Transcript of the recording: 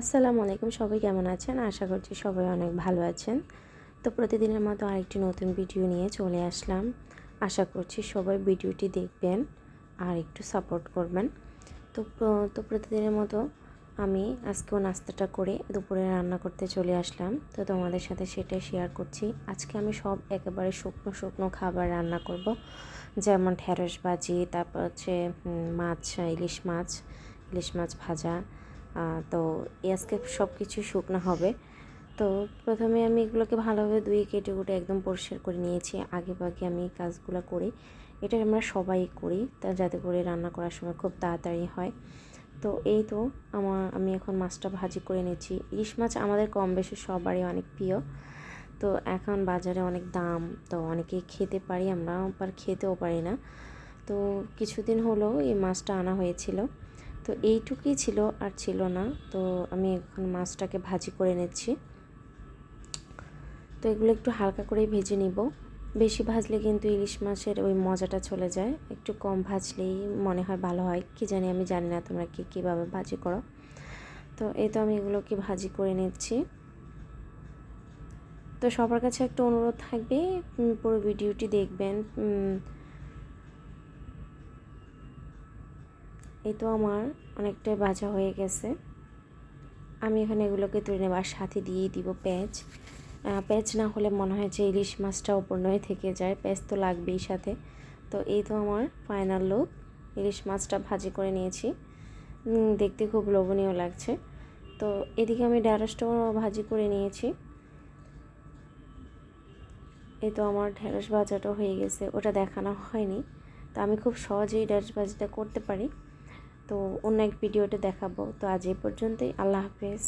আসসালামু আলাইকুম, সবাই কেমন আছেন? আশা করছি সবাই অনেক ভালো আছেন। তো প্রতিদিনের মতো আরেকটি নতুন ভিডিও নিয়ে চলে আসলাম। আশা করছি সবাই ভিডিওটি দেখবেন আর একটু সাপোর্ট করবেন। তো তো প্রতিদিনের মতো আমি আজকেও নাস্তাটা করে দুপুরে রান্না করতে চলে আসলাম। তো তোমাদের সাথে সেটাই শেয়ার করছি। আজকে আমি সব একেবারে শুকনো শুকনো খাবার রান্না করব। যেমন ঢেঁড়স ভাজি, তারপর হচ্ছে মাছ, ইলিশ মাছ ইলিশ মাছ ভাজা তো আজকে সব কিছু শুকনো হবে। তো প্রথমে আমি এগুলোকে ভালোভাবে ধুয়ে কেটে কুটে একদম পরিষ্কার করে নিয়েছি। আগে ভাগে আমি এই কাজগুলো করি। এটা আমরা সবাই করি, তা যাতে করে রান্না করার সময় খুব তাড়াতাড়ি হয়। তো এই তো আমার আমি এখন মাছটা ভাজি করে নিচ্ছি। ইলিশ মাছ আমাদের কম বেশি সবারই অনেক প্রিয়। তো এখন বাজারে অনেক দাম, তো অনেকেই খেতে পারি আমরা আবার খেতেও পারি না। তো কিছুদিন হলো এই মাছটা আনা হয়েছিল। তো এইটুকুই ছিল আর ছিল না। তো আমি এখন মাছটাকে ভাজি করে নিচ্ছি। তো এগুলো একটু হালকা করেই ভেজে নিব। বেশি ভাজলে কিন্তু ইলিশ মাছের ওই মজাটা চলে যায়। একটু কম ভাজলেই মনে হয় ভালো হয়। কি জানি আমি জানি না তোমরা কি কীভাবে ভাজি করো। তো এই তো আমি এগুলোকে ভাজি করে নিচ্ছি। তো সবার কাছে একটা অনুরোধ থাকবে। পুরো ভিডিওটি দেখবেন। এই তো আমার অনেকটাই ভাজা হয়ে গেছে। আমি এখানে এগুলোকে তুলে নেব আর সাথে দিয়েই দিব পেঁয়াজ। আহ, পেঁয়াজ না হলে মনে হয় যে ইলিশ মাছটা নয় থেকে যায়। পেঁয়াজ তো লাগবেই সাথে। তো এই তো আমার ফাইনাল লুক ইলিশ মাছটা ভাজি করে নিয়েছি। দেখতে খুব লোভনীয় লাগছে। তো এদিকে আমি ঢ্যাঁড়সটাও ভাজি করে নিয়েছি। এই তো আমার ঢ্যাঁড়স ভাজাটা হয়ে গেছে। ওটা দেখানো হয়নি। তো আমি খুব সহজেই ঢ্যাঁড়স ভাজিটা করতে পারি। তো অন্য এক ভিডিওতে দেখাবো। তো আজ এই পর্যন্তই। আল্লাহ হাফেজ।